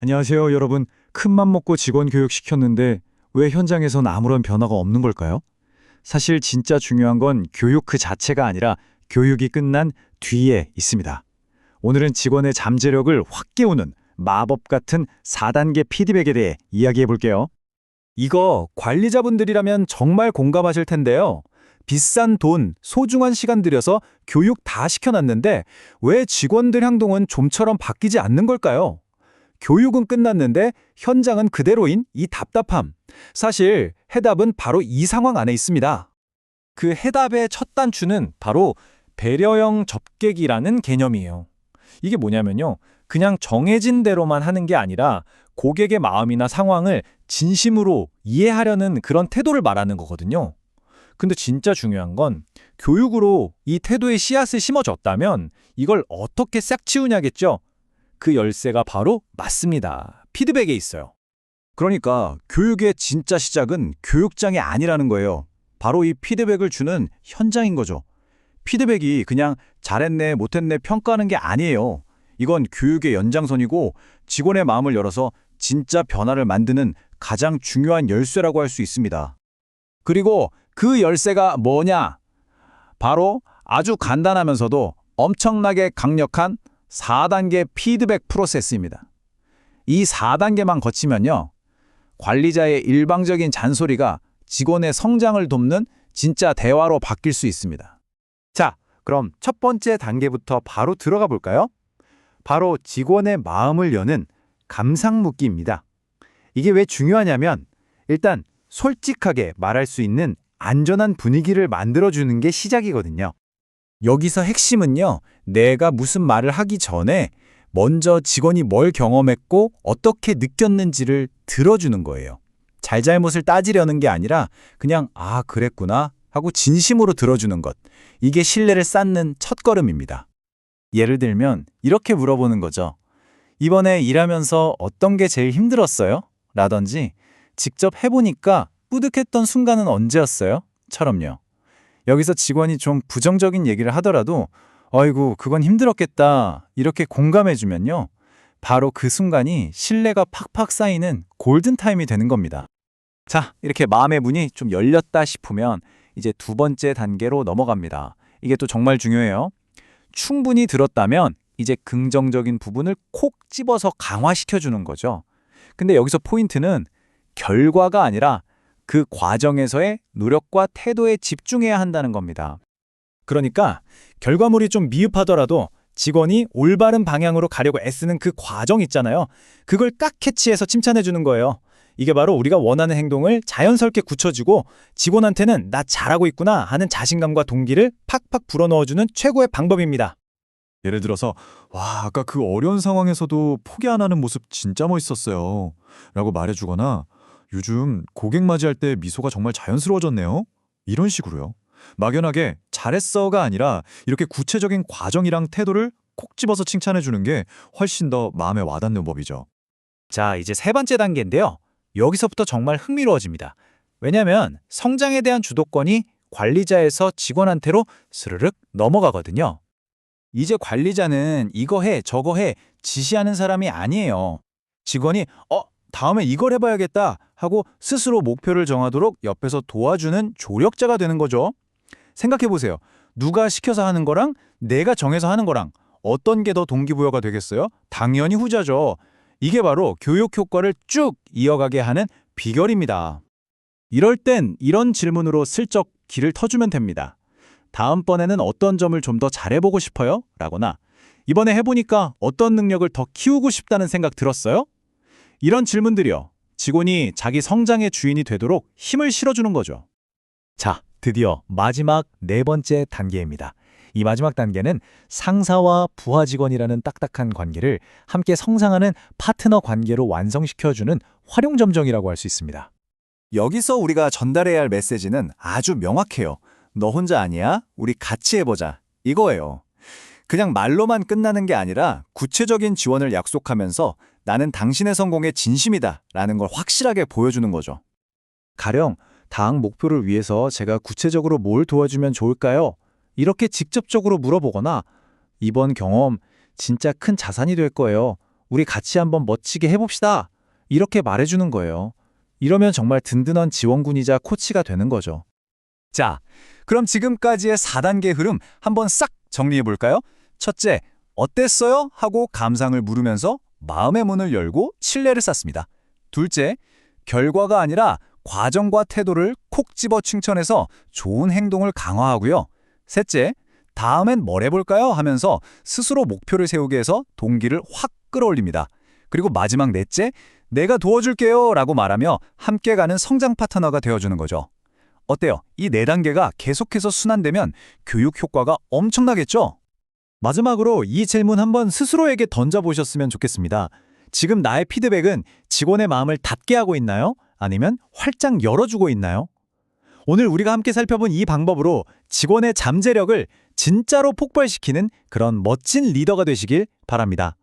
안녕하세요, 여러분. 큰맘 먹고 직원 교육 시켰는데 왜 현장에선 아무런 변화가 없는 걸까요? 사실 진짜 중요한 건 교육 그 자체가 아니라 교육이 끝난 뒤에 있습니다. 오늘은 직원의 잠재력을 확 깨우는 마법 같은 4단계 피드백에 대해 이야기해 볼게요. 이거 관리자분들이라면 정말 공감하실 텐데요. 비싼 돈, 소중한 시간 들여서 교육 다 시켜놨는데 왜 직원들 행동은 좀처럼 바뀌지 않는 걸까요? 교육은 끝났는데 현장은 그대로인 이 답답함. 사실 해답은 바로 이 상황 안에 있습니다. 그 해답의 첫 단추는 바로 배려형 접객이라는 개념이에요. 이게 뭐냐면요. 그냥 정해진 대로만 하는 게 아니라 고객의 마음이나 상황을 진심으로 이해하려는 그런 태도를 말하는 거거든요. 근데 진짜 중요한 건 교육으로 이 태도의 씨앗을 심어줬다면 이걸 어떻게 싹 치우냐겠죠? 그 열쇠가 바로 맞습니다. 피드백에 있어요. 그러니까 교육의 진짜 시작은 교육장이 아니라는 거예요. 바로 이 피드백을 주는 현장인 거죠. 피드백이 그냥 잘했네, 못했네 평가하는 게 아니에요. 이건 교육의 연장선이고 직원의 마음을 열어서 진짜 변화를 만드는 가장 중요한 열쇠라고 할 수 있습니다. 그리고 그 열쇠가 뭐냐? 바로 아주 간단하면서도 엄청나게 강력한 4단계 피드백 프로세스입니다. 이 4단계만 거치면요. 관리자의 일방적인 잔소리가 직원의 성장을 돕는 진짜 대화로 바뀔 수 있습니다. 자, 그럼 첫 번째 단계부터 바로 들어가 볼까요? 바로 직원의 마음을 여는 감상 묻기입니다. 이게 왜 중요하냐면 일단 솔직하게 말할 수 있는 안전한 분위기를 만들어주는 게 시작이거든요. 여기서 핵심은요, 내가 무슨 말을 하기 전에 먼저 직원이 뭘 경험했고 어떻게 느꼈는지를 들어주는 거예요. 잘잘못을 따지려는 게 아니라 그냥 아, 그랬구나 하고 진심으로 들어주는 것. 이게 신뢰를 쌓는 첫걸음입니다. 예를 들면 이렇게 물어보는 거죠. 이번에 일하면서 어떤 게 제일 힘들었어요? 라든지 직접 해보니까 뿌듯했던 순간은 언제였어요? 처럼요. 여기서 직원이 좀 부정적인 얘기를 하더라도 어이구 그건 힘들었겠다 이렇게 공감해주면요. 바로 그 순간이 신뢰가 팍팍 쌓이는 골든타임이 되는 겁니다. 자 이렇게 마음의 문이 좀 열렸다 싶으면 이제 두 번째 단계로 넘어갑니다. 이게 또 정말 중요해요. 충분히 들었다면 이제 긍정적인 부분을 콕 집어서 강화시켜주는 거죠. 근데 여기서 포인트는 결과가 아니라 그 과정에서의 노력과 태도에 집중해야 한다는 겁니다. 그러니까 결과물이 좀 미흡하더라도 직원이 올바른 방향으로 가려고 애쓰는 그 과정 있잖아요. 그걸 딱 캐치해서 칭찬해 주는 거예요. 이게 바로 우리가 원하는 행동을 자연스럽게 굳혀주고 직원한테는 나 잘하고 있구나 하는 자신감과 동기를 팍팍 불어넣어주는 최고의 방법입니다. 예를 들어서 와 아까 그 어려운 상황에서도 포기 안 하는 모습 진짜 멋있었어요 라고 말해주거나 요즘 고객 맞이할 때 미소가 정말 자연스러워졌네요 이런 식으로요 막연하게 잘했어가 아니라 이렇게 구체적인 과정이랑 태도를 콕 집어서 칭찬해 주는 게 훨씬 더 마음에 와닿는 법이죠 자, 이제 세 번째 단계인데요. 여기서부터 정말 흥미로워집니다. 왜냐하면 성장에 대한 주도권이 관리자에서 직원한테로 스르륵 넘어가거든요. 이제 관리자는 이거 해, 저거 해 지시하는 사람이 아니에요. 직원이 어, 다음에 이걸 해봐야겠다 하고 스스로 목표를 정하도록 옆에서 도와주는 조력자가 되는 거죠. 생각해보세요. 누가 시켜서 하는 거랑 내가 정해서 하는 거랑 어떤 게 더 동기부여가 되겠어요? 당연히 후자죠. 이게 바로 교육 효과를 쭉 이어가게 하는 비결입니다. 이럴 땐 이런 질문으로 슬쩍 길을 터주면 됩니다. 다음번에는 어떤 점을 좀 더 잘해보고 싶어요? 라거나 이번에 해보니까 어떤 능력을 더 키우고 싶다는 생각 들었어요? 이런 질문들이요. 직원이 자기 성장의 주인이 되도록 힘을 실어주는 거죠. 자, 드디어 마지막 네 번째 단계입니다. 이 마지막 단계는 상사와 부하 직원이라는 딱딱한 관계를 함께 성장하는 파트너 관계로 완성시켜주는 활용점정이라고 할 수 있습니다. 여기서 우리가 전달해야 할 메시지는 아주 명확해요. 너 혼자 아니야? 우리 같이 해보자. 이거예요. 그냥 말로만 끝나는 게 아니라 구체적인 지원을 약속하면서 나는 당신의 성공에 진심이다 라는 걸 확실하게 보여주는 거죠. 가령 당 목표를 위해서 제가 구체적으로 뭘 도와주면 좋을까요? 이렇게 직접적으로 물어보거나 이번 경험 진짜 큰 자산이 될 거예요. 우리 같이 한번 멋지게 해봅시다. 이렇게 말해주는 거예요. 이러면 정말 든든한 지원군이자 코치가 되는 거죠. 자, 그럼 지금까지의 4단계 흐름 한번 싹 정리해 볼까요? 첫째, 어땠어요? 하고 감상을 물으면서 마음의 문을 열고 신뢰를 쌓습니다. 둘째, 결과가 아니라 과정과 태도를 콕 집어 칭찬해서 좋은 행동을 강화하고요. 셋째, 다음엔 뭘 해볼까요? 하면서 스스로 목표를 세우게 해서 동기를 확 끌어올립니다. 그리고 마지막 넷째, 내가 도와줄게요 라고 말하며 함께 가는 성장 파트너가 되어주는 거죠. 어때요? 이 네 단계가 계속해서 순환되면 교육 효과가 엄청나겠죠? 마지막으로 이 질문 한번 스스로에게 던져보셨으면 좋겠습니다. 지금 나의 피드백은 직원의 마음을 닫게 하고 있나요? 아니면 활짝 열어주고 있나요? 오늘 우리가 함께 살펴본 이 방법으로 직원의 잠재력을 진짜로 폭발시키는 그런 멋진 리더가 되시길 바랍니다.